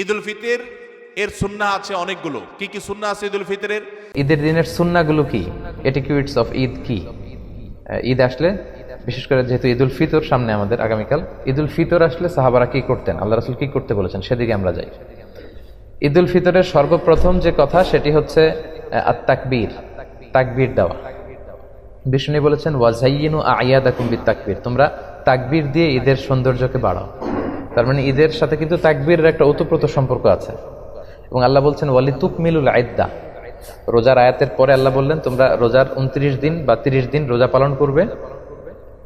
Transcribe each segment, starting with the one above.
ঈদ উল ফিতর এর সুন্না আছে অনেকগুলো। কি কি সুন্না আছে ঈদ উল ফিতরের? ঈদের দিনের সুন্নাগুলো কি? এটিকিউইটস অফ ঈদ কি? ঈদ আসলে, বিশেষ করে যেহেতু ঈদুল ফিতর সামনে আমাদের আগামীকাল, ঈদুল ফিতর আসলে সাহাবারা কি করতেন? আল্লাহ রাসুল কি করতে বলেছেন? সেদিকে আমরা যাই। ঈদুল ফিতরের সর্বপ্রথম যে কথা, সেটি হচ্ছে আত তাকবীর দেওয়া। বিষ্ণু বলেছেন ওয়াজাইনু আয়াদাকুম বিত তাকবীর তোমরা তাকবীর দিয়ে ঈদের সৌন্দর্যকে বাড়াও। তার মানে ঈদের সাথে কিন্তু তাকবীরের একটা ওতপ্রোত সম্পর্ক আছে। এবং আল্লাহ বলছেন ওয়ালি তুকমিলুল আইদ্দা রোজার আয়াতের পরে আল্লাহ বললেন, তোমরা রোজার উনত্রিশ দিন বা তিরিশ দিন রোজা পালন করবে।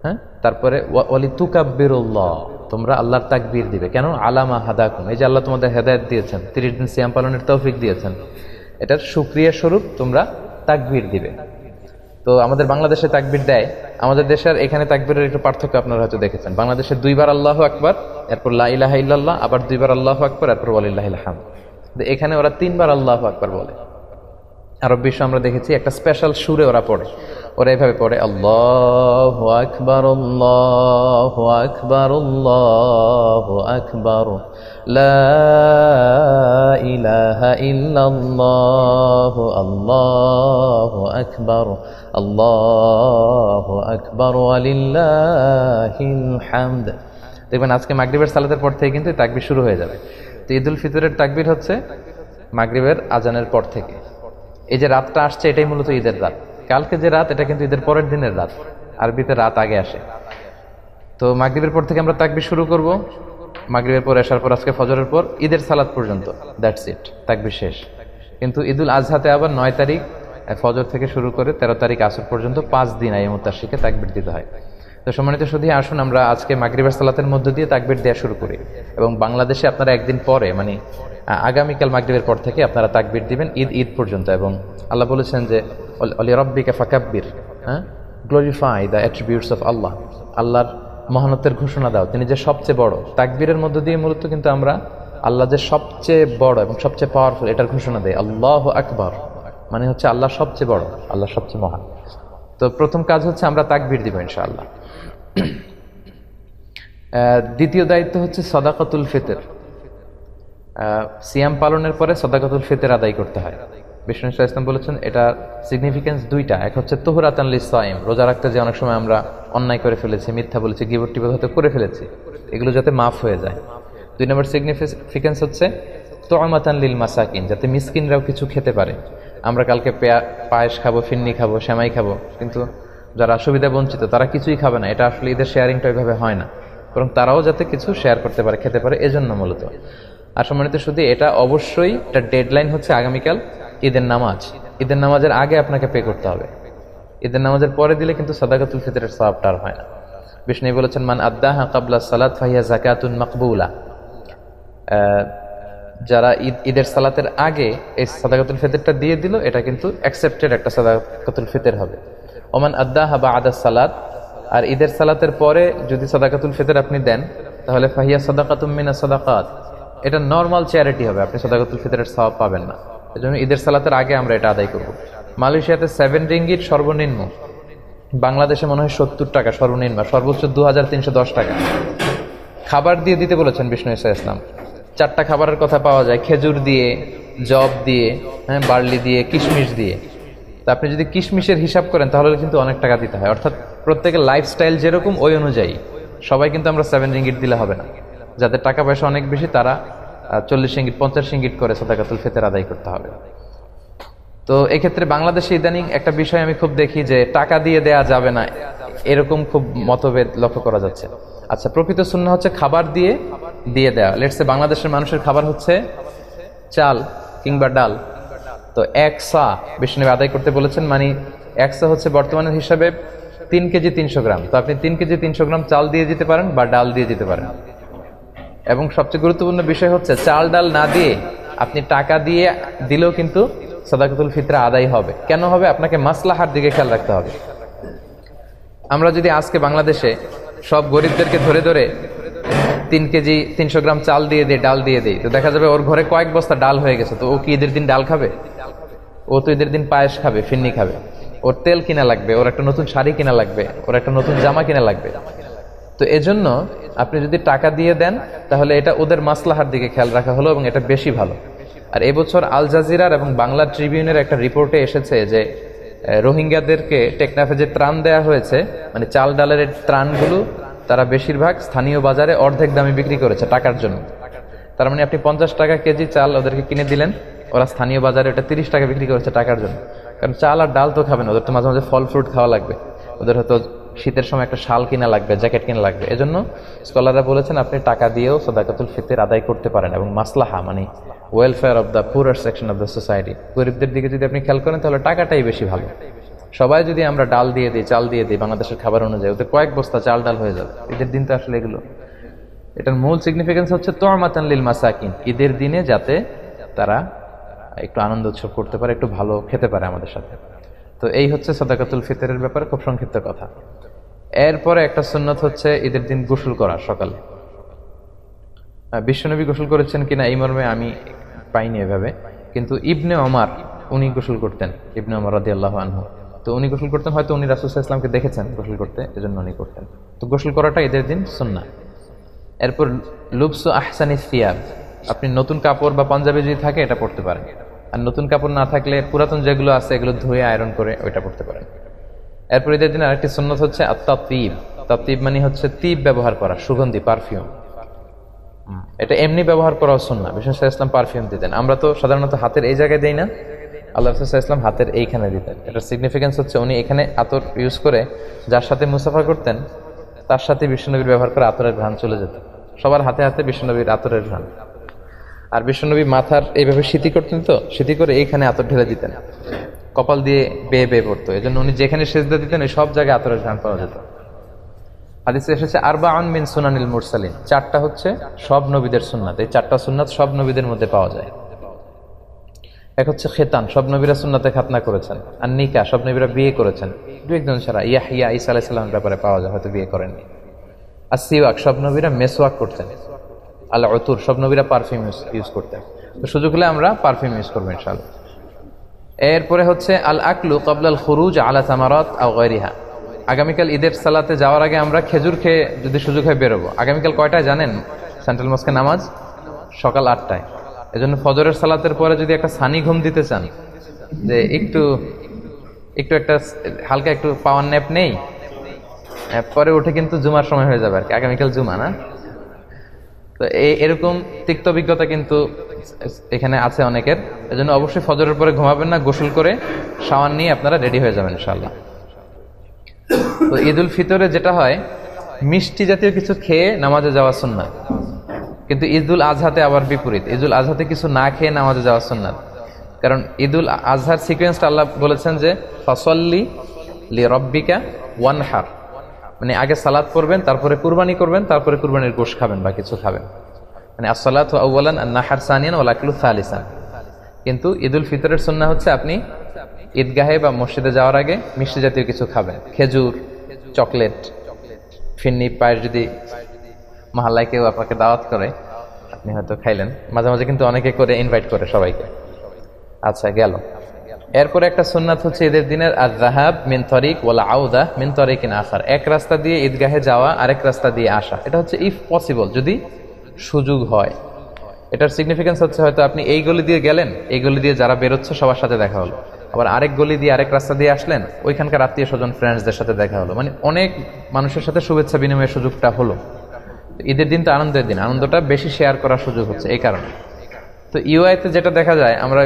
হ্যাঁ? তারপরে, ওয়া- ওয়ালি তুকাব্বিরুল্লাহ তোমরা আল্লাহর তাকবীর দিবে। কেন? আলামা হাদাকুম। এই যে আল্লাহ তোমাদের হেদায়েত দিয়েছেন, তিরিশ দিন সিয়াম পালনের তৌফিক দিয়েছেন, এটার সুক্রিয়া স্বরূপ তোমরা তাকবীর দিবে। তো আমাদের বাংলাদেশে তাকবির দেয়। আমাদের দেশের এখানে তাকবীরের একটু পার্থক্য আপনারা হয়তো দেখেছেন। বাংলাদেশে দুইবার আল্লাহ আকবার এরপর লা ইলাহা ইল্লাল্লাহ, আবার দুইবার আল্লাহ আকবার, এরপর কিন্তু এখানে ওরা তিনবার আল্লাহ আকবার বলে। আরব বিশ্ব আমরা দেখেছি একটা স্পেশাল সুরে ওরা পড়ে। ওরা এভাবে পড়ে, আল্লাহ আকবর আল্লাহ আকবর আল্লাহ আকবর ইলাহা ইল্লাল্লাহ, আল্লাহ আকবর আল্লাহ আকবর আলিল্লাহিল হামদ। দেখবেন আজকে মাগরিবের সালাতের পর থেকে কিন্তু তাকবির শুরু হয়ে যাবে। তো ঈদুল ফিতরের তাকবির হচ্ছে মাগরিবের আজানের পর থেকে। এই যে রাতটা আসছে, এটাই মূলত ঈদের রাত। কালকে যে রাত, এটা কিন্তু ঈদের পরের দিনের রাত। আরবিতে রাত আগে আসে। তো মাগরিবের পর থেকে আমরা তাকবির শুরু করব। মাগরিবের পর আসার পর, আজকে ফজরের পর, ঈদের সালাদ পর্যন্ত। দ্যাটস ইট তাকবির শেষ। কিন্তু ঈদুল আজহাতে আবার নয় তারিখ, ফজর থেকে শুরু করে তেরো তারিখ আসর পর্যন্ত পাঁচ দিন আইমুত্তার শিখে তাকবির দিতে হয়। তো সম্মানিত শুধু আসুন আমরা আজকে মাগরিবের সালাতের মধ্য দিয়ে তাকবির দেওয়া শুরু করি। এবং বাংলাদেশে আপনারা একদিন পরে মানে আগামীকাল মাগরিবের পর থেকে আপনারা তাকবির দিবেন ঈদ ঈদ পর্যন্ত। এবং আল্লাহ বলেছেন যে, অল- রব্বিকা ফাকাব্বির হ্যাঁ? Glorify the attributes of Allah আল্লাহর মহানত্বের ঘোষণা দাও। তিনি যে সবচেয়ে বড়। তাকবীরের মধ্য দিয়ে মূলত কিন্তু আমরা আল্লাহ যে সবচেয়ে বড় এবং সবচেয়ে পাওয়ারফুল এটার ঘোষণা দেয় আল্লাহ আকবর। মানে হচ্ছে আল্লাহ সবচেয়ে বড়, আল্লাহ সবচেয়ে মহান। তো প্রথম কাজ হচ্ছে আমরা তাকবির দিব ইনশাআল্লাহ। দ্বিতীয় দায়িত্ব হচ্ছে সদাকতুল ফেতের। সিয়াম পালনের পরে সদাকাতুল ফেতের আদায় করতে হয়। বিষ্ণু ইসলাম বলেছেন, এটা সিগনিফিকেন্স দুইটা। এক হচ্ছে তোহরাতান সাইম রোজা রাখতে যে অনেক সময় আমরা অন্যায় করে ফেলেছি, মিথ্যা বলেছি গিবর টিবর হয়তো করে ফেলেছি, এগুলো যাতে মাফ হয়ে যায়। দুই নম্বর সিগনিফিকেন্স হচ্ছে তোয়ামাতান লিল মাসাকিন যাতে মিসকিনরাও কিছু খেতে পারে। আমরা কালকে পেয়া- পায়েস খাব, ফিন্নি খাব শ্যামাই খাব, কিন্তু যারা সুবিধা বঞ্চিত, তারা কিছুই খাবে না। এটা আসলে ঈদের শেয়ারিংটা ওইভাবে হয় না। বরং তারাও যাতে কিছু শেয়ার করতে পারে, খেতে পারে, এজন্য মূলত। আর সম্মানিত শুধু এটা অবশ্যই, এটা ডেডলাইন হচ্ছে আগামীকাল, ঈদের নামাজ। ঈদের নামাজের আগে আপনাকে পে করতে হবে। ঈদের নামাজের পরে দিলে কিন্তু সাদাকাতুল ফিতরের সওয়াবটা আর হয় না। বিষ্ণু বলেছেন, মান আদাহা কাবলা সালাত ফাহিয়া জাকাতুন মাকবুলা। যারা ঈদ, ঈদের সালাতের আগে এই সাদাকাতুল ফিতরটা দিয়ে দিল, এটা কিন্তু অ্যাকসেপ্টেড একটা সাদাকাতুল ফিতর হবে। ওমান আদাহা বা আদা সালাত, আর ঈদের সালাতের পরে যদি সাদাকাতুল ফিতর আপনি দেন, তাহলে ফাহিয়া সাদাকাতুম মিনা সাদাকাত। এটা নর্মাল চ্যারিটি হবে, আপনি সাদাকাতুল ফিতরের সওয়াব পাবেন না। এজন্য ঈদের সালাতের আগে আমরা এটা আদায় করব। মালয়েশিয়াতে সেভেন রিঙ্গিট সর্বনিম্ন, বাংলাদেশে মনে হয় সত্তর টাকা সর্বনিম্ন, সর্বোচ্চ দু হাজার তিনশো দশ টাকা। খাবার দিয়ে দিতে বলেছেন বিষ্ণু ইসা ইসলাম। চারটা খাবারের কথা পাওয়া যায়, খেজুর দিয়ে জব দিয়ে হ্যাঁ বার্লি দিয়ে, কিশমিশ দিয়ে। আপনি যদি কিশমিশের হিসাব করেন, তাহলে কিন্তু অনেক টাকা দিতে হয়। অর্থাৎ প্রত্যেকের লাইফস্টাইল যেরকম, ওই অনুযায়ী। সবাই কিন্তু আমরা সেভেন রিঙ্গিট দিলে হবে না। যাদের টাকা পয়সা অনেক বেশি, তারা চল্লিশ রিঙ্গিট পঞ্চাশ রিঙ্গিট করে সাদাকাতুল ফেতের আদায় করতে হবে। তো এক্ষেত্রে বাংলাদেশে ইদানিং একটা বিষয় আমি খুব দেখি যে, টাকা দিয়ে দেয়া যাবে না। এরকম খুব মতভেদ লক্ষ্য করা যাচ্ছে। আচ্ছা প্রকৃত শূন্য হচ্ছে খাবার দিয়ে দিয়ে দেওয়া লেটসে বাংলাদেশের মানুষের খাবার হচ্ছে চাল কিংবা ডাল। তো এক সা বিষ্ণু আদায় করতে বলেছেন মানে এক সা হচ্ছে বর্তমানের হিসাবে তিন কেজি তিনশো গ্রাম। তো আপনি তিন কেজি তিনশো গ্রাম চাল দিয়ে দিতে পারেন বা ডাল দিয়ে দিতে পারেন। এবং সবচেয়ে গুরুত্বপূর্ণ বিষয় হচ্ছে, চাল ডাল না দিয়ে আপনি টাকা দিয়ে দিলেও কিন্তু সদাকতুল ফিতরা আদায় হবে। কেন হবে? আপনাকে মাসলাহার দিকে খেয়াল রাখতে হবে। আমরা যদি আজকে বাংলাদেশে সব গরিবদেরকে ধরে ধরে তিন কেজি তিনশো গ্রাম চাল দিয়ে দিই, ডাল দিয়ে দিই, তো দেখা যাবে ওর ঘরে কয়েক বস্তা ডাল হয়ে গেছে, তো ও কি ঈদের দিন ডাল খাবে? ও তো ঈদের দিন পায়েস খাবে, ফিন্নি খাবে। ওর তেল কিনা লাগবে, ওর একটা নতুন শাড়ি কিনা লাগবে, ওর একটা নতুন জামা কিনা লাগবে। তো এজন্য আপনি যদি টাকা দিয়ে দেন, তাহলে এটা ওদের মাসলাহার দিকে খেয়াল রাখা হলো এবং এটা বেশি ভালো। আর এবছর আল জাজিরার এবং বাংলা ট্রিবিউনের একটা রিপোর্টে এসেছে যে রোহিঙ্গাদেরকে টেকনাফে যে ত্রাণ দেয়া হয়েছে মানে চাল ডালের ত্রাণগুলো তারা বেশিরভাগ স্থানীয় বাজারে অর্ধেক দামে বিক্রি করেছে টাকার জন্য। তার মানে আপনি পঞ্চাশ টাকা কেজি চাল ওদেরকে কিনে দিলেন ওরা স্থানীয় বাজারে ওটা তিরিশ টাকা বিক্রি করেছে টাকার জন্য। কারণ চাল আর ডাল তো খাবে না, ওদের তো মাঝে মাঝে ফল ফ্রুট খাওয়া লাগবে। ওদের হয়তো শীতের সময় একটা শাল কিনা লাগবে, জ্যাকেট কিনা লাগবে। এজন্য স্কলাররা বলেছেন, আপনি টাকা দিয়েও সদাকাতুল ফিতের আদায় করতে পারেন এবং মাসলাহা মানে welfare of the poorer section of the society গরিবদের দিকে যদি আপনি খেয়াল করেন, তাহলে টাকাটাই বেশি ভালো। সবাই যদি আমরা ডাল দিয়ে দিই, চাল দিয়ে দিই, বাংলাদেশের খাবার অনুযায়ী, ওদের কয়েক বস্তা চাল ডাল হয়ে যাবে। ঈদের দিন তো আসলে এগুলো। এটার মূল সিগনিফিকেন্স হচ্ছে তোয়ামাতান লিল মাসাকিন, ঈদের দিনে যাতে তারা একটু আনন্দ উৎসব করতে পারে, একটু ভালো খেতে পারে আমাদের সাথে। তো এই হচ্ছে সদাকাতুল ফিতরের ব্যাপারে খুব সংক্ষিপ্ত কথা। এরপরে একটা সুন্নত হচ্ছে ঈদের দিন গোসল করা সকালে। বিশ্বনবী গোসল করেছেন কিনা এই মর্মে আমি পাইনি এভাবে, কিন্তু ইবনে ওমর, উনি গোসল করতেন, ইবনে ওমর রাদি আল্লাহ আনহু। তো উনি গোসল করতেন, হয়তো উনি রাসুল ইসলামকে দেখেছেন গোসল করতে, এজন্য উনি করতেন। তো গোসল করাটা ঈদের দিন সুন্না এরপর লুপসু আহসানি সিয়াব আপনি নতুন কাপড় বা পাঞ্জাবি যদি থাকে, এটা পড়তে পারেন। আর নতুন কাপড় না থাকলে পুরাতন যেগুলো আছে, এগুলো ধুয়ে আয়রন করে ওইটা পড়তে পারেন। এরপর ঈদের দিন আরেকটি সুন্নত হচ্ছে আত্মাতিব তাতিব মানে হচ্ছে তিব ব্যবহার করা, সুগন্ধি, পারফিউম। এটা এমনি ব্যবহার করাও সুন্না বিষ্ণু সাহা ইসলাম পারফিউম দিতেন। আমরা তো সাধারণত হাতের এই জায়গায় দিই না। আল্লাহ রসুল ইসলাম হাতের এইখানে দিতেন। এটার সিগনিফিকেন্স হচ্ছে উনি এখানে আতর ইউজ করে যার সাথে মুসাফা করতেন, তার সাথে বিষ্ণুনবীর ব্যবহার করে আতরের ঘ্রাণ চলে যেত। সবার হাতে হাতে বিষ্ণুনবীর আতরের ঘ্রাণ। আর বিষ্ণুনবী মাথার এইভাবে স্মৃতি করতেন তো স্মৃতি করে এইখানে আতর ঢেলে দিতেন। কপাল দিয়ে বেয়ে বেয়ে পড়তো। এই জন্য উনি যেখানে সেজদা দিতেন, ওই সব জায়গায় আতরের ঘ্রাণ পাওয়া যেত। হাদিসে এসেছে আরবাউন মিন সুনানিল মুরসালিন। চারটা হচ্ছে সব নবীদের সুন্নাত। এই চারটা সুন্নাত সব নবীদের মধ্যে পাওয়া যায়। এক হচ্ছে খেতান। সব নবীরা সুন্নাতে খাতনা করেছেন। আর নিকা, সব নবীরা বিয়ে করেছেন। দু একজন ছাড়া। ইয়াহিয়া ইসা আলাইসাল্লামের ব্যাপারে পাওয়া যায়, হয়তো বিয়ে করেননি। আর সিওয়াক, সব নবীরা মেসওয়াক করতেন। আল্লাহ অতুর সব নবীরা পারফিউম ইউজ করতেন তো সুযোগ হলে আমরা পারফিউম ইউজ করব ইনশাল্লাহ এরপরে হচ্ছে, আল আকলু কবলাল খুরুজ আলা সামারত আও গৈরিহা আগামীকাল ঈদের সালাতে যাওয়ার আগে আমরা খেজুর খেয়ে যদি সুযোগ হয় বেরোবো। আগামীকাল কয়টায় জানেন? সেন্ট্রাল মস্কে নামাজ সকাল আটটায়। এজন্য ফজরের সালাতের পরে যদি একটা সানি ঘুম দিতে চান, যে একটু একটু একটা হালকা একটু পাওয়ার ন্যাপ নেই পরে উঠে কিন্তু জুমার সময় হয়ে যাবে আর কি। আগামীকাল জুমা না? তো এই এরকম তিক্ত অভিজ্ঞতা কিন্তু এখানে আছে অনেকের। এজন্য অবশ্যই ফজরের পরে ঘুমাবেন না, গোসল করে শাওয়ার নিয়ে আপনারা রেডি হয়ে যাবেন ইনশাল্লাহ তো ঈদ উল ফিতরে যেটা হয়, মিষ্টি জাতীয় কিছু খেয়ে নামাজে যাওয়া সুন্নাত। কিন্তু ঈদুল আজহাতে আবার বিপরীত। ঈদুল আজহাতে কিছু না খেয়ে নামাজে যাওয়া সুন্নাত। কারণ ঈদুল আজহার সিকোয়েন্সটা আল্লাহ বলেছেন যে, ফসল্লি লি রব্বিকা ওয়ান ওয়ানহার। মানে আগে সালাদ করবেন, তারপরে কুরবানি করবেন, তারপরে কুরবানির গোশ খাবেন বা কিছু খাবেন। মানে আসসালাত আর নাহার সানিয়ান ওলাকুল সালিসান। কিন্তু ঈদুল ফিতরের সুন্না হচ্ছে আপনি ঈদগাহে বা মসজিদে যাওয়ার আগে মিষ্টি জাতীয় কিছু খাবেন। খেজুর, চকলেট, ফিন্নি পায়ের যদি মহল্লায় কেউ আপনাকে দাওয়াত করে, আপনি হয়তো খাইলেন। মাঝে মাঝে কিন্তু অনেকে করে ইনভাইট করে সবাইকে। আচ্ছা গেল। এরপরে একটা সুন্নাত হচ্ছে ঈদের দিনের আর জাহাব মিন তরিক ওলা আউদা মিন তরিকিন আসার এক রাস্তা দিয়ে ঈদগাহে যাওয়া, আরেক রাস্তা দিয়ে আসা। এটা হচ্ছে ইফ পসিবল যদি সুযোগ হয়। এটার সিগনিফিকেন্স হচ্ছে হয়তো আপনি এই গলি দিয়ে গেলেন, এই গলি দিয়ে যারা বেরোচ্ছে, সবার সাথে দেখা হলো। আবার আরেক গলি দিয়ে আরেক রাস্তা দিয়ে আসলেন, ওইখানকার আত্মীয় স্বজন ফ্রেন্ডসদের সাথে দেখা হলো। মানে অনেক মানুষের সাথে শুভেচ্ছা বিনিময়ের সুযোগটা হলো। ঈদের দিন তো আনন্দের দিন, আনন্দটা বেশি শেয়ার করার সুযোগ হচ্ছে এই কারণে। তো ইউআইতে যেটা দেখা যায়, আমরা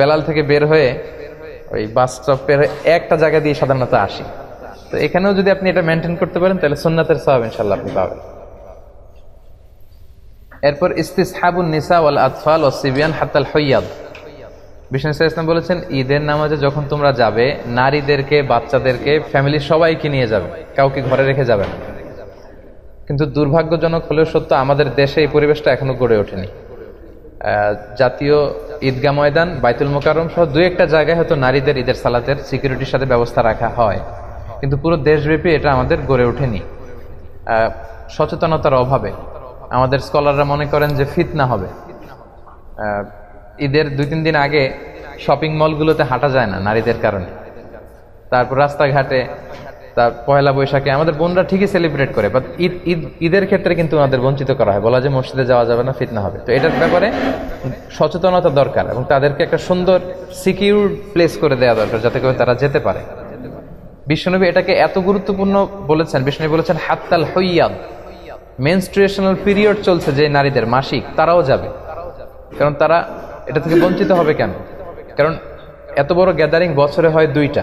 বেলাল থেকে বের হয়ে ওই বাস স্টপের একটা জায়গা দিয়ে সাধারণত আসি। তো এখানেও যদি আপনি এটা মেনটেন করতে পারেন, তাহলে সুন্নাতের সব ইনশাল্লাহ আপনি পাবেন। এরপর ইস্তিসহাবুন নিসা ওয়াল আতফাল ও সিবিয়ান হাতাল হইয়াদ। বিষ্ণু ইসলাম বলেছেন, ঈদের নামাজে যখন তোমরা যাবে, নারীদেরকে, বাচ্চাদেরকে ফ্যামিলির সবাইকে নিয়ে যাবে। কাউকে ঘরে রেখে যাবে না। কিন্তু দুর্ভাগ্যজনক হলেও সত্য, আমাদের দেশে এই পরিবেশটা এখনও গড়ে ওঠেনি। জাতীয় ঈদগাহ ময়দান, বাইতুল মোকারম সহ দুই একটা জায়গায় হয়তো নারীদের ঈদের সালাতের সিকিউরিটির সাথে ব্যবস্থা রাখা হয়। কিন্তু পুরো দেশব্যাপী এটা আমাদের গড়ে ওঠেনি। সচেতনতার অভাবে আমাদের স্কলাররা মনে করেন যে ফিতনা হবে। ঈদের দুই তিন দিন আগে শপিং মলগুলোতে হাঁটা যায় না নারীদের কারণে। তারপর রাস্তাঘাটে তার পয়লা বৈশাখে আমাদের বোনরা ঠিকই সেলিব্রেট করে বাট ঈদ ঈদ, ঈদের ক্ষেত্রে কিন্তু ওনাদের বঞ্চিত করা হয়। বলা যে মসজিদে যাওয়া যাবে না, ফিতনা হবে। তো এটার ব্যাপারে সচেতনতা দরকার এবং তাদেরকে একটা সুন্দর সিকিউর প্লেস করে দেওয়া দরকার, যাতে করে তারা যেতে পারে। বিশ্বনবী এটাকে এত গুরুত্বপূর্ণ বলেছেন, বিষ্ণনবী বলেছেন, হাত্তাল হইয়াদ। মেনস্ট্রুয়েশনাল পিরিয়ড চলছে যে নারীদের, মাসিক, তারাও যাবে। কারণ তারা এটা থেকে বঞ্চিত হবে কেন? কারণ এত বড় গ্যাদারিং বছরে হয় দুইটা।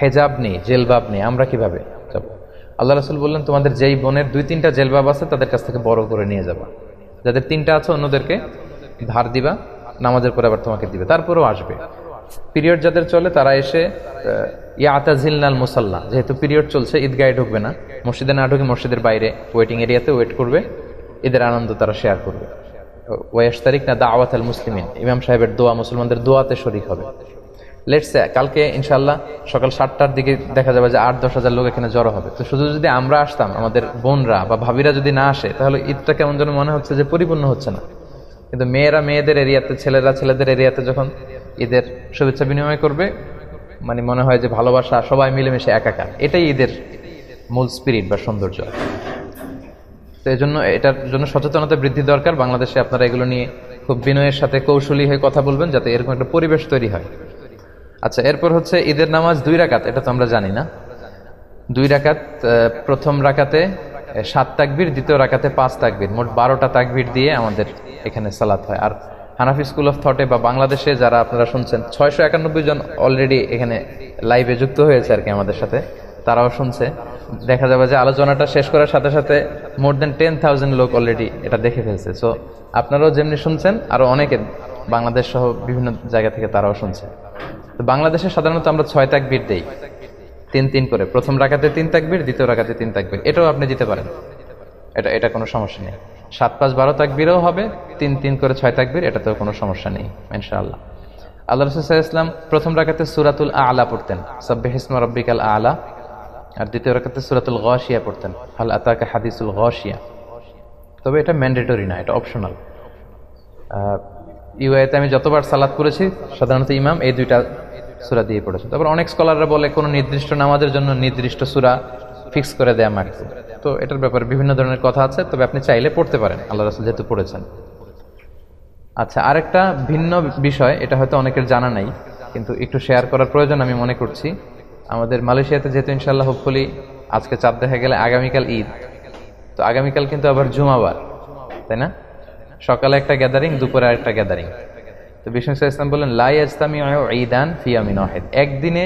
হেজাব নেই, জেলবাব নেই, আমরা কীভাবে যাব? আল্লাহ রাসূল বললেন, তোমাদের যেই বোনের দুই তিনটা জেলবাব আছে, তাদের কাছ থেকে বড় করে নিয়ে যাবা। যাদের তিনটা আছে, অন্যদেরকে ধার দিবা, নামাজের পরে আবার তোমাকে দিবে। তারপরেও আসবে। পিরিয়ড যাদের চলে, তারা এসে ইয়াতাজিলনাল মুসাল্লা, যেহেতু পিরিয়ড চলছে, ঈদগাহে ঢুকবে না। মসজিদে না ঢুকে মসজিদের বাইরে ওয়েটিং এরিয়াতে ওয়েট করবে। ঈদের আনন্দ তারা শেয়ার করবে। ওয়াশ তারিখ না, দাওয়াত আল মুসলিমিন ইমাম সাহেবের দোয়া মুসলমানদের দোয়াতে শরিক হবে। লেটস কালকে ইনশাল্লাহ সকাল সাতটার দিকে দেখা যাবে যে আট, দশ হাজার লোক এখানে জড়ো হবে। তো শুধু যদি আমরা আসতাম, আমাদের বোনরা বা ভাবিরা যদি না আসে, তাহলে ঈদটা কেমন যেন মনে হচ্ছে যে পরিপূর্ণ হচ্ছে না। কিন্তু মেয়েরা মেয়েদের এরিয়াতে, ছেলেরা ছেলেদের এরিয়াতে যখন ঈদের শুভেচ্ছা বিনিময় করবে মানে মনে হয় যে ভালোবাসা, সবাই মিলেমিশে একাকার। এটাই ঈদের মূল স্পিরিট বা সৌন্দর্য। তো এই জন্য এটার জন্য সচেতনতা বৃদ্ধি দরকার। বাংলাদেশে আপনারা এগুলো নিয়ে খুব বিনয়ের সাথে কৌশলী হয়ে কথা বলবেন, যাতে এরকম একটা পরিবেশ তৈরি হয়। আচ্ছা এরপর হচ্ছে ঈদের নামাজ দুই রাকাত, এটা তো আমরা জানি না। দুই রাকাত প্রথম রাকাতে সাত তাকবির, দ্বিতীয় রাকাতে পাঁচ তাকবির, মোট বারোটা তাকবির দিয়ে আমাদের এখানে সালাত হয়। আর হানাফি স্কুল অফ থটে বা বাংলাদেশে যারা আপনারা শুনছেন, ছয়শো একানব্বই জন অলরেডি এখানে লাইভে যুক্ত হয়েছে আর কি আমাদের সাথে, তারাও শুনছে। দেখা যাবে যে আলোচনাটা শেষ করার সাথে সাথে মোর দেন টেন থাউজেন্ড লোক অলরেডি এটা দেখে ফেলছে। সো আপনারাও যেমনি শুনছেন আরও অনেকে বাংলাদেশ সহ বিভিন্ন জায়গা থেকে তারাও শুনছে। তো বাংলাদেশে সাধারণত আমরা ছয় তাকবির দেই। তিন তিন করে। প্রথম রাখাতে তিন তাকবির দ্বিতীয় রাখাতে তিন তাকবির এটাও আপনি দিতে পারেন। এটা এটা কোনো সমস্যা নেই। সাত পাঁচ বারো তাকবিরও হবে, তিন তিন করে ছয় তাকবির এটাতেও কোনো সমস্যা নেই, ইনশাআল্লাহ। আল্লাহ রসুল ইসলাম প্রথম রাখাতে সুরাতুল আলা পড়তেন। সাব্বে হিসমা রব্বিকাল আলা। আর দ্বিতীয় রাখাতে সুরাতুল গশিয়া পড়তেন। হাল আতাকা হাদিসুল গশিয়া। তবে এটা ম্যান্ডেটরি না, এটা অপশনাল। ইউআইতে আমি যতবার সালাত করেছি, সাধারণত ইমাম এই দুইটা সুরা দিয়ে পড়েছে। তারপর অনেক স্কলাররা বলে, কোনো নির্দিষ্ট নামাজের জন্য নির্দিষ্ট সুরা ফিক্স করে দেয়া মাকতু তো এটার ব্যাপারে বিভিন্ন ধরনের কথা আছে, তবে আপনি চাইলে পড়তে পারেন। আল্লাহ রাসুল যেহেতু পড়েছেন। আচ্ছা আরেকটা ভিন্ন বিষয়, এটা হয়তো অনেকের জানা নাই, কিন্তু একটু শেয়ার করার প্রয়োজন আমি মনে করছি। আমাদের মালয়েশিয়াতে যেহেতু ইনশাল্লাহ হোপফুলি আজকে চাঁদ দেখা গেলে আগামীকাল ঈদ। তো আগামীকাল কিন্তু আবার জুমাবার, তাই না? সকালে একটা গ্যাদারিং দুপুরে আরেকটা গ্যাদারিং তো বিষ্ণু ইসলাম বললেন লাই ইসলামী ঈদান ফিয়ামিন ওয়াহেদ। একদিনে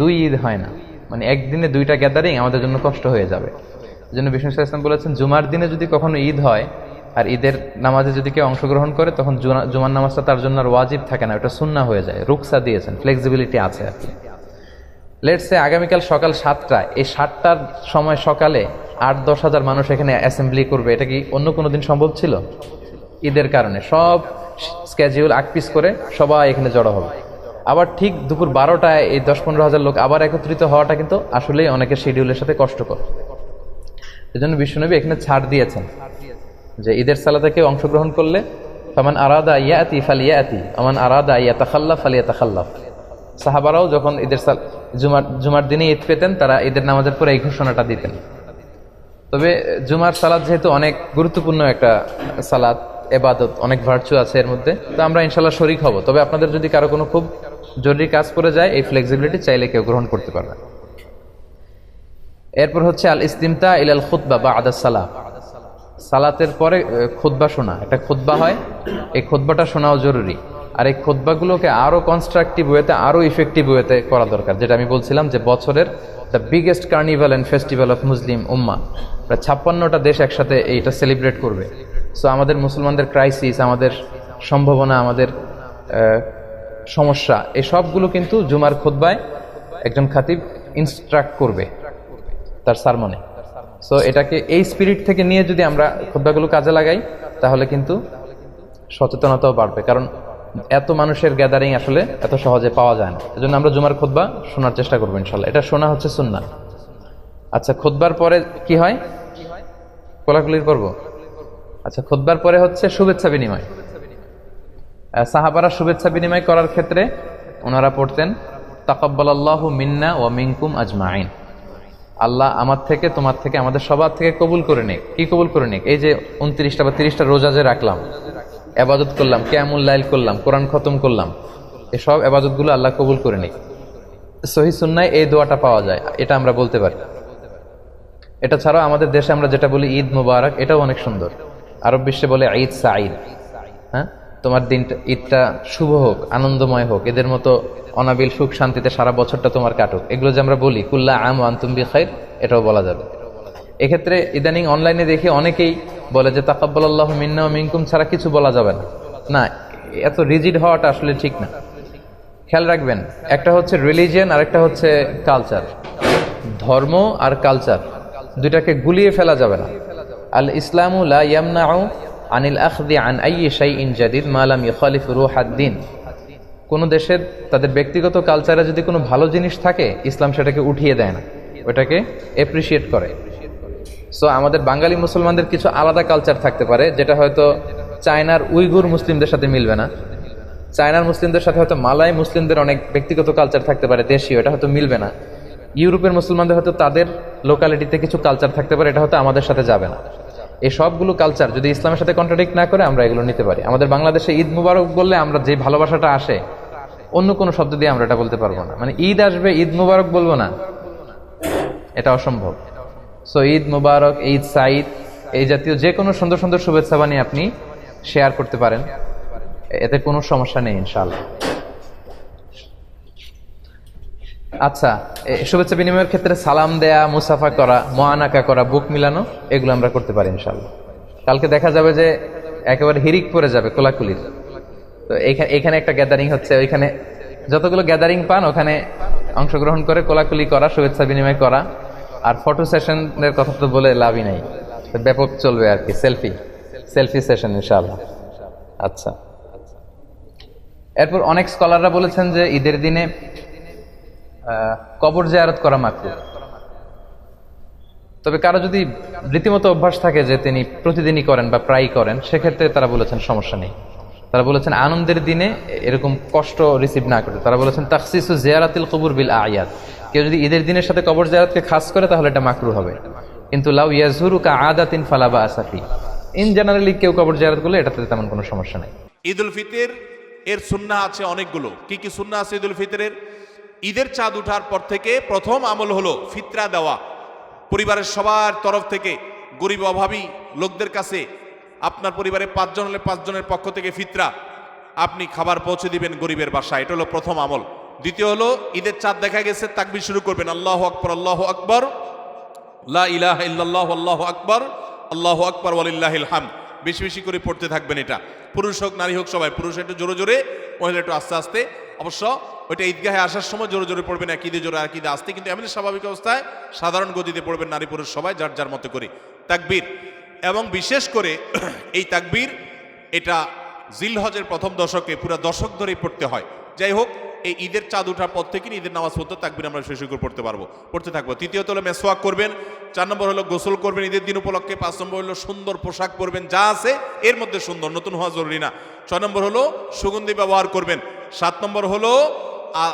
দুই ঈদ হয় না। মানে একদিনে দুইটা গ্যাদারিং আমাদের জন্য কষ্ট হয়ে যাবে। এই জন্য বিষ্ণু ইসলাম বলেছেন, জুমার দিনে যদি কখনো ঈদ হয়, আর ঈদের নামাজে যদি কেউ অংশগ্রহণ করে, তখন জুমার নামাজটা তার জন্য আর ওয়াজিব থাকে না, ওটা সুন্না হয়ে যায়। রুকসা দিয়েছেন ফ্লেক্সিবিলিটি আছে আর কি। লেটসে আগামীকাল সকাল সাতটা, এই সাতটার সময় সকালে আট দশ হাজার মানুষ এখানে অ্যাসেম্বলি করবে। এটা কি অন্য কোনো দিন সম্ভব ছিল? ঈদের কারণে। সব স্ক্যাজুয়াল আকপিস করে সবাই এখানে জড়ো হবে। আবার ঠিক দুপুর বারোটায় এই দশ পনেরো হাজার লোক আবার একত্রিত হওয়াটা কিন্তু আসলেই অনেকের শিডিউলের সাথে কষ্টকর। এই জন্য বিশ্বনবী এখানে ছাড় দিয়েছেন যে ঈদের সালাতে কেউ অংশগ্রহণ করলে, ফামান আরাদা ইয়াতি ফাল ইয়াতি আমান আরাদা ইয়া তাখাল্লাফ ফাল ইয়া তাখাল্লাফ সাহাবারাও যখন ঈদের সাল জুমার জুমার দিনে ঈদ পেতেন, তারা ঈদের নামাজের পরে এই ঘোষণাটা দিতেন। তবে জুমার সালাদ যেহেতু অনেক গুরুত্বপূর্ণ একটা সালাদ এবাদত, অনেক ভার্চু আছে এর মধ্যে। তো আমরা ইনশাল্লাহ শরিক হব। তবে আপনাদের যদি কারও কোনো খুব জরুরি কাজ পড়ে যায়, এই ফ্লেক্সিবিলিটি চাইলে কেউ গ্রহণ করতে পারবে। এরপর হচ্ছে আল ইসলিমতা ইলাল খুতবা বা আদাস সালাহ। সালাতের পরে খুতবা শোনা। একটা খুতবা হয়, এই খুতবাটা শোনাও জরুরি। আর এই খুতবাগুলোকে আরও কনস্ট্রাকটিভ ওয়েতে আরও ইফেক্টিভ ওয়েতে করা দরকার। যেটা আমি বলছিলাম যে বছরের the biggest carnival and festival of Muslim উম্মা প্রায় ছাপ্পান্নটা দেশ একসাথে এইটা সেলিব্রেট করবে। সো আমাদের মুসলমানদের ক্রাইসিস আমাদের সম্ভাবনা, আমাদের সমস্যা, এই সবগুলো কিন্তু জুমার খুতবায় একজন খাতিব ইনস্ট্রাক্ট করবে তার সারমনে সো এটাকে এই স্পিরিট থেকে নিয়ে যদি আমরা খোদ্বাগুলো কাজে লাগাই, তাহলে কিন্তু সচেতনতাও বাড়বে। কারণ এত মানুষের গ্যাদারিং আসলে এত সহজে পাওয়া যায় না। এজন্য আমরা জুমার খোদবা শোনার চেষ্টা করব, ইনশাল্লাহ। এটা শোনা হচ্ছে সুন্না আচ্ছা খোদবার পরে কি হয়? কোলাকুলির পর্ব আচ্ছা খোদবার পরে হচ্ছে শুভেচ্ছা বিনিময়। সাহাবারা শুভেচ্ছা বিনিময় করার ক্ষেত্রে ওনারা পড়তেন, তাকাব্বালাল্লাহু মিন্না ও মিনকুম আজমাইন। আল্লাহ আমার থেকে, তোমার থেকে, আমাদের সবার থেকে কবুল করে নিক। কি কবুল করে নিক? এই যে উনত্রিশটা বা তিরিশটা রোজা যে রাখলাম, এবাদত করলাম লাইল করলাম, কোরআন খতম করলাম, এসব এবাদতগুলো আল্লাহ কবুল করে নিক। সহি সুন্নায় এই দোয়াটা পাওয়া যায়, এটা আমরা বলতে পারি। এটা ছাড়াও আমাদের দেশে আমরা যেটা বলি ঈদ মুবারক, এটাও অনেক সুন্দর। আরব বিশ্বে বলে ঈদ সাঈদ। হ্যাঁ? তোমার দিনটা, ঈদটা শুভ হোক, আনন্দময় হোক, এদের মতো অনাবিল সুখ শান্তিতে সারা বছরটা তোমার কাটুক। এগুলো যে আমরা বলি, কুল্লা আম আন্তুম বি খাইর এটাও বলা যাবে। এক্ষেত্রে ইদানিং অনলাইনে দেখে অনেকেই বলে যে তাকাব্বাল আল্লাহ মিন্না মিনকুম ছাড়া কিছু বলা যাবে না। না, এত রিজিড হওয়াটা আসলে ঠিক না। খেয়াল রাখবেন, একটা হচ্ছে রিলিজিয়ান আর একটা হচ্ছে কালচার ধর্ম আর কালচার দুইটাকে গুলিয়ে ফেলা যাবে না। আল ইসলামু আনিল আখদি আন আইয়ি শাইইন জাদিদ মা লাম ইখালিফ রুহাদ্দিন কোনো দেশের তাদের ব্যক্তিগত কালচারে যদি কোনো ভালো জিনিস থাকে, ইসলাম সেটাকে উঠিয়ে দেয় না। ওটাকে এপ্রিসিয়েট করে। সো আমাদের বাঙালি মুসলমানদের কিছু আলাদা কালচার থাকতে পারে, যেটা হয়তো চায়নার উইগুর মুসলিমদের সাথে মিলবে না। চায়নার মুসলিমদের সাথে হয়তো মালাই মুসলিমদের অনেক ব্যক্তিগত কালচার থাকতে পারে, দেশীয়, এটা হয়তো মিলবে না। ইউরোপের মুসলমানদের হয়তো তাদের লোকালিটিতে কিছু কালচার থাকতে পারে, এটা হয়তো আমাদের সাথে যাবে না। এই সবগুলো কালচার যদি ইসলামের সাথে কন্ট্রাডিক্ট না করে, আমরা এগুলো নিতে পারি। আমাদের বাংলাদেশে ঈদ মুবারক বললে আমরা যে ভালোবাসাটা আসে, অন্য কোনো শব্দ দিয়ে আমরা এটা বলতে পারব না। মানে ঈদ আসবে, ঈদ মুবারক বলব না। এটা অসম্ভব। সো ঈদ মুবারক, ঈদ সাইদ এই জাতীয় যে কোনো সুন্দর সুন্দর শুভেচ্ছা বানিয়ে আপনি শেয়ার করতে পারেন। এতে কোনো সমস্যা নেই, ইনশাআল্লাহ। আচ্ছা শুভেচ্ছা বিনিময়ের ক্ষেত্রে সালাম দেয়া, মুসাফা করা, মোয়ানাকা করা, বুক মিলানো, এগুলো আমরা করতে পারি ইনশাআল্লাহ। কালকে দেখা যাবে যে একেবারে হিরিক পড়ে যাবে কোলাকুলির। তো এখানে এখানে একটা গ্যাদারিং হচ্ছে, ওইখানে যতগুলো গ্যাদারিং পান, ওখানে অংশগ্রহণ করে কোলাকুলি করা, শুভেচ্ছা বিনিময় করা, আর ফটো সেশনের কথা তো বলে লাভই নাই। ব্যাপক চলবে আর কি সেলফি সেলফি সেশন ইনশাআল্লাহ। আচ্ছা। এরপর অনেক স্কলাররা বলেছেন যে ঈদের দিনে কবর জিয়ারত করা মাকরু তবে কারও যদি রীতিমতো অভ্যাস থাকে যে তিনি প্রতিদিনই করেন বা প্রায়ই করেন, সেক্ষেত্রে তারা বলেছেন সমস্যা নেই। তারা বলেছেন আনন্দের দিনে এরকম কষ্ট রিসিভ না করতে। তারা বলেছেন তাকসিসু জিয়ারাতিল কবুর বিল আয়াত কেউ যদি ঈদের দিনের সাথে কবর জিয়ারতকে খাস করে, তাহলে এটা মাকরু হবে। কিন্তু লাউ ইয়াজুরু কা আদাতিন ফালাবা আসাফি ইন জেনারেলি কেউ কবর জিয়ারত করলে এটাতে তেমন কোনো সমস্যা নেই। ঈদ উল ফিতর, এর সুন্না আছে অনেকগুলো। কি কি সুন্না আছে ঈদ উল ফিতরের? ঈদের চাঁদ উঠার পর থেকে প্রথম আমল হলো ফিতরা দেওয়া। পরিবারের সবার তরফ থেকে গরিব অভাবী লোকদের কাছে আপনার পরিবারে পাঁচজন হলে পাঁচজনের পক্ষ থেকে ফিতরা। আপনি খাবার পৌঁছে দিবেন গরিবের বাসায়। এটা হলো প্রথম আমল। দ্বিতীয় হলো, ঈদের চাঁদ দেখা গেছে, তাকবির শুরু করবেন। আল্লাহ আকবর আল্লাহ আকবর। লা ইলাহা ইল্লাল্লাহ, আল্লাহু আকবার আল্লাহু আকবার, ওয়ালিল্লাহিল হামদ। বেশি বেশি করে পড়তে থাকবেন এটা। পুরুষ হোক, নারী হোক, সবাই। পুরুষ একটু জোরে জোরে মহিলা একটু আস্তে আস্তে। অবশ্য ওইটা ঈদগাহে আসার সময় জোরে জোরে পড়বেন এক ঈদে জোরে এক ঈদে আসতে কিন্তু এমনি স্বাভাবিক অবস্থায় সাধারণ গতিতে পড়বেন নারী পুরুষ সবাই, যার যার মতো করে। তাকবীর। এবং বিশেষ করে এই তাকবীর, এটা জিলহজের প্রথম দশকে পুরো দশক ধরেই পড়তে হয়। যাই হোক, এই ঈদের চাঁদ ওঠার পর থেকে ঈদের নামাজ পড়তে তাকবির আমরা শেষ করে পড়তে পারব, পড়তে থাকব। তৃতীয়ত হলো মেসোয়াক করবেন, চার নম্বর হলো গোসল করবেন, ঈদের দিন উপলক্ষে। পাঁচ নম্বর হলো সুন্দর পোশাক পরবেন, যা আছে এর মধ্যে সুন্দর, নতুন হওয়া জরুরি না। ছয় নম্বর হলো সুগন্ধি ব্যবহার করবেন সাত নম্বর হলো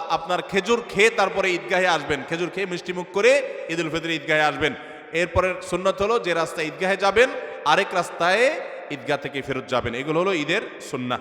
আপনার খেজুর খেয়ে তারপরে ঈদগাহে আসবেন। খেজুর খেয়ে মিষ্টিমুখ করে ঈদ উল ফিতরে ঈদগাহে আসবেন। এরপরে সুন্নত হলো, যে রাস্তায় ঈদগাহে যাবেন, আরেক রাস্তায় ঈদগাহ থেকে ফেরত যাবেন। এগুলো হলো ঈদের সুন্না